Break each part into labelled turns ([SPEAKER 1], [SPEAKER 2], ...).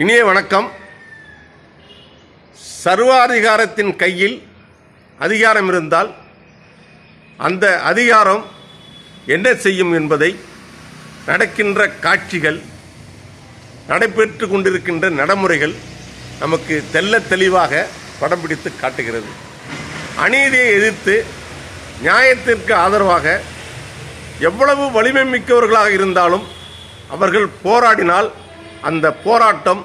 [SPEAKER 1] இனிய வணக்கம். சர்வாதிகாரத்தின் கையில் அதிகாரம் இருந்தால் அந்த அதிகாரம் என்ன செய்யும் என்பதை நடக்கின்ற காட்சிகள் நடைபெற்று கொண்டிருக்கின்ற நடைமுறைகள் நமக்கு தெல்ல தெளிவாக படம் பிடித்து காட்டுகிறது. அநீதியை எதிர்த்து நியாயத்திற்கு ஆதரவாக எவ்வளவு வலிமை மிக்கவர்களாக இருந்தாலும் அவர்கள் போராடினால் அந்த போராட்டம்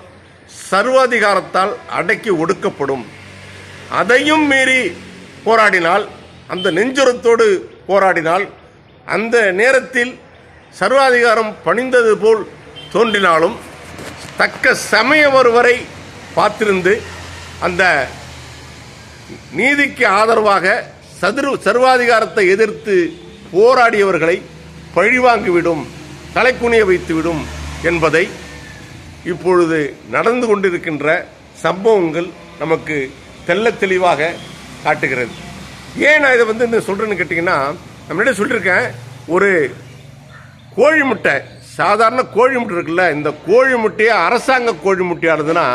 [SPEAKER 1] சர்வாதிகாரத்தால் அடக்கி ஒடுக்கப்படும். அதையும் மீறி போராடினால் அந்த நெஞ்சுரத்தோடு போராடினால் அந்த நேரத்தில் சர்வாதிகாரம் பணிந்தது போல் தோன்றினாலும் தக்க சமயம் ஒருவரை பார்த்திருந்து அந்த நீதிக்கு ஆதரவாக சதுரு சர்வாதிகாரத்தை எதிர்த்து போராடியவர்களை பழிவாங்கிவிடும் தலைக்குனிய வைத்துவிடும் என்பதை இப்பொழுது நடந்து கொண்டிருக்கின்ற சம்பவங்கள் நமக்கு தெல்ல தெளிவாக காட்டுகிறது. ஏன் நான் இதை வந்து இந்த சொல்கிறேன்னு கேட்டிங்கன்னா நம்மளிட சொல்லியிருக்கேன் ஒரு கோழி முட்டை சாதாரண கோழி முட்டை இருக்குல்ல இந்த கோழி முட்டையை அரசாங்க கோழி முட்டையானதுன்னா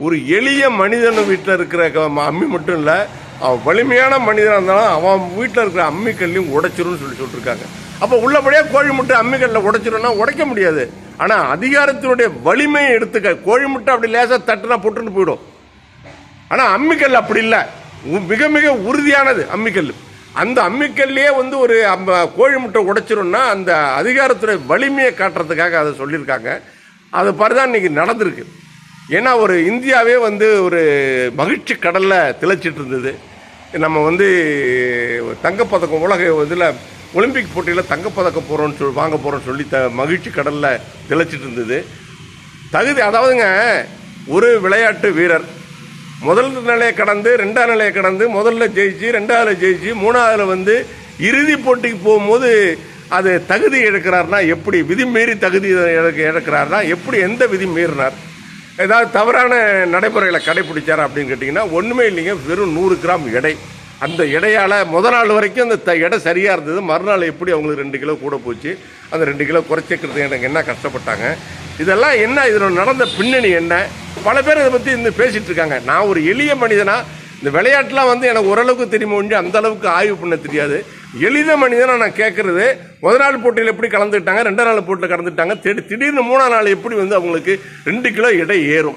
[SPEAKER 1] ஒரு எளிய மனிதன் வீட்டில் இருக்கிற க- அம்மி மட்டும் இல்லை அவன் வலிமையான மனிதனாக இருந்தாலும் அவன் வீட்டில் இருக்கிற அம்மிக்கல்லையும் உடைச்சிரும்னு சொல்லி சொல்லியிருக்காங்க அப்போ உள்ளபடியாக கோழி முட்டை அம்மிக்கல்லில் உடைச்சிரும்னா உடைக்க முடியாது. ஆனால் அதிகாரத்தினுடைய வலிமையை எடுத்துக்க கோழி முட்டை அப்படி லேசாக தட்டுனா போட்டுன்னு போயிடும். ஆனால் அம்மிக்கல் அப்படி இல்லை. உ- மிக மிக உறுதியானது அம்மிக்கல் அந்த அம்மிக்கல்லையே வந்து ஒரு அம்ம- கோழி முட்டை உடைச்சிரும்னா அந்த அதிகாரத்துடைய வலிமையை காட்டுறதுக்காக அதை சொல்லியிருக்காங்க. அது பாரு தான் இன்னைக்கு நடந்திருக்கு. ஏன்னா ஒரு இந்தியாவே வந்து ஒரு மகிழ்ச்சி கடலில் திளைச்சிட்டு இருந்தது. நம்ம வந்து தங்கப்பதக்கம் உலக இதில் ஒலிம்பிக் போட்டியில் தங்கப்பதக்கம் போகிறோன்னு சொல்லி வாங்க போகிறோன்னு சொல்லி த மகிழ்ச்சி கடலில் திளைச்சிட்டு இருந்தது. தகுதி அதாவதுங்க ஒரு விளையாட்டு வீரர். முதல் நிலையை கடந்து ரெண்டாம் நிலையை கடந்து முதல்ல ஜெயிச்சு ரெண்டாவதில் ஜெயிச்சு மூணாவதுல வந்து இறுதி போட்டிக்கு போகும்போது அது தகுதி இழக்கிறார்னா எப்படி விதி மீறி தகுதி இழக்கிறார்னா எப்படி எந்த விதி மீறினார்? ஏதாவது தவறான நடைமுறைகளை கடைபிடிச்சாரா அப்படின்னு கேட்டிங்கன்னா ஒன்றுமே இல்லைங்க வெறும் நூறு கிராம் எடை. அந்த எடையால் முத நாள் வரைக்கும் அந்த த எடை சரியாக இருந்தது. மறுநாள் எப்படி அவங்களுக்கு ரெண்டு கிலோ கூட போச்சு. அந்த ரெண்டு கிலோ குறைச்சிக்கிறது எனக்கு என்ன கஷ்டப்பட்டாங்க. இதெல்லாம் என்ன இதில் நடந்த பின்னணி என்ன? பல பேர் இதை பற்றி இந்த பேசிகிட்டு இருக்காங்க. நான் ஒரு எளிய மனிதனா இந்த விளையாட்டுலாம் வந்து எனக்கு ஓரளவுக்கு தெரியுமோ ஒழிஞ்சு அந்த அளவுக்கு ஆய்வு பண்ண தெரியாது. எளித மனிதனை நான் கேட்கறது முத நாள் போட்டியில் எப்படி கலந்துக்கிட்டாங்க ரெண்டாம் நாள் போட்டியில் கலந்துட்டாங்க திடீர் திடீர்னு மூணாம் நாள் எப்படி வந்து அவங்களுக்கு ரெண்டு கிலோ எடை ஏறும்.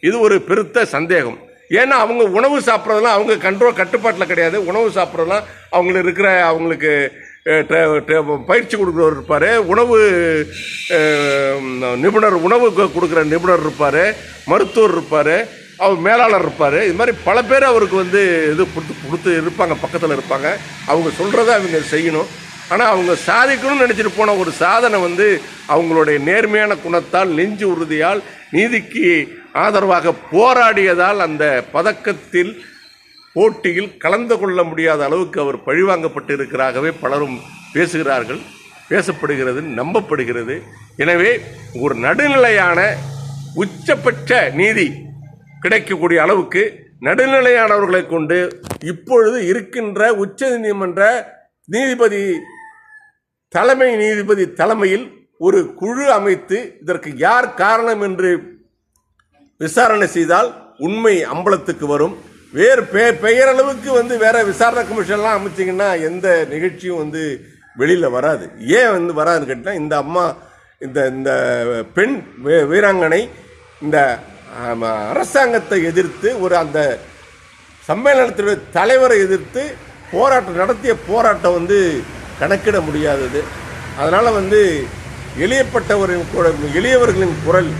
[SPEAKER 1] இது ஒரு பெருத்த சந்தேகம். ஏன்னா அவங்க உணவு சாப்பிட்றதெல்லாம் அவங்க கண்ட்ரோல் கட்டுப்பாட்டில் கிடையாது. உணவு சாப்பிட்றதெல்லாம் அவங்களுக்கு இருக்கிற அவங்களுக்கு ட்ர- பயிற்சி கொடுக்குறவர் இருப்பார். உணவு நிபுணர் உணவு கொடுக்குற நிபுணர் இருப்பார். மருத்துவர் இருப்பார். அவர் மேலாளர் இருப்பார். இது மாதிரி பல பேர் அவருக்கு வந்து இது கொடுத்து கொடுத்து இருப்பாங்க பக்கத்தில் இருப்பாங்க. அவங்க சொல்கிறத அவங்க செய்யணும். ஆனால் அவங்க சாதிக்கணும்னு நினச்சிட்டு போன ஒரு சாதனை வந்து அவங்களுடைய நேர்மையான குணத்தால் நெஞ்சு உறுதியால் நீதிக்கு ஆதரவாக போராடியதால் அந்த பதக்கத்தில் போட்டியில் கலந்து கொள்ள முடியாத அளவுக்கு அவர் பழிவாங்கப்பட்டு இருக்கிறாகவே பலரும் பேசுகிறார்கள். பேசப்படுகிறது நம்பப்படுகிறது. எனவே ஒரு நடுநிலையான உச்சபட்ச நீதி கிடைக்கக்கூடிய அளவுக்கு நடுநிலையானவர்களை கொண்டு இப்பொழுது இருக்கின்ற உச்ச நீதிமன்ற நீதிபதி தலைமை நீதிபதி தலைமையில் ஒரு குழு அமைத்து இதற்கு யார் காரணம் என்று விசாரணை செய்தால் உண்மை அம்பலத்துக்கு வரும். வேறு பெ பெயரளவுக்கு வந்து வேற விசாரணை கமிஷன்லாம் அமைச்சிங்கன்னா எந்த நிகழ்ச்சியும் வந்து வெளியில் வராது. ஏன் வந்து வராதுன்னு கேட்டால் இந்த அம்மா இந்த இந்த பெண் வீ- வீராங்கனை இந்த அரசாங்கத்தை எதிர்த்து ஒரு அந்த சம்மேளனத்தினுடைய தலைவரை எதிர்த்து போராட்டம் நடத்திய போராட்டம் வந்து கணக்கிட முடியாதது. அதனால் வந்து எளியப்பட்டவரின் குரல் எளியவர்களின் குரல்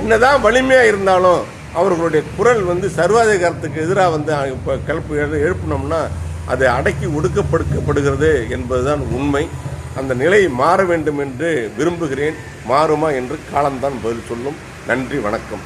[SPEAKER 1] என்னதான் வலிமையாக இருந்தாலும் அவர்களுடைய குரல் வந்து சர்வாதிகாரத்துக்கு எதிராக வந்து இப்போ கிளப்பு எழுப்பினோம்னா அது அடக்கி ஒடுக்கப்படுக்கப்படுகிறது என்பதுதான் உண்மை. அந்த நிலை மாற வேண்டும் என்று விரும்புகிறேன். மாறுமா என்று காலம்தான் பதில் சொல்லும். நன்றி வணக்கம்.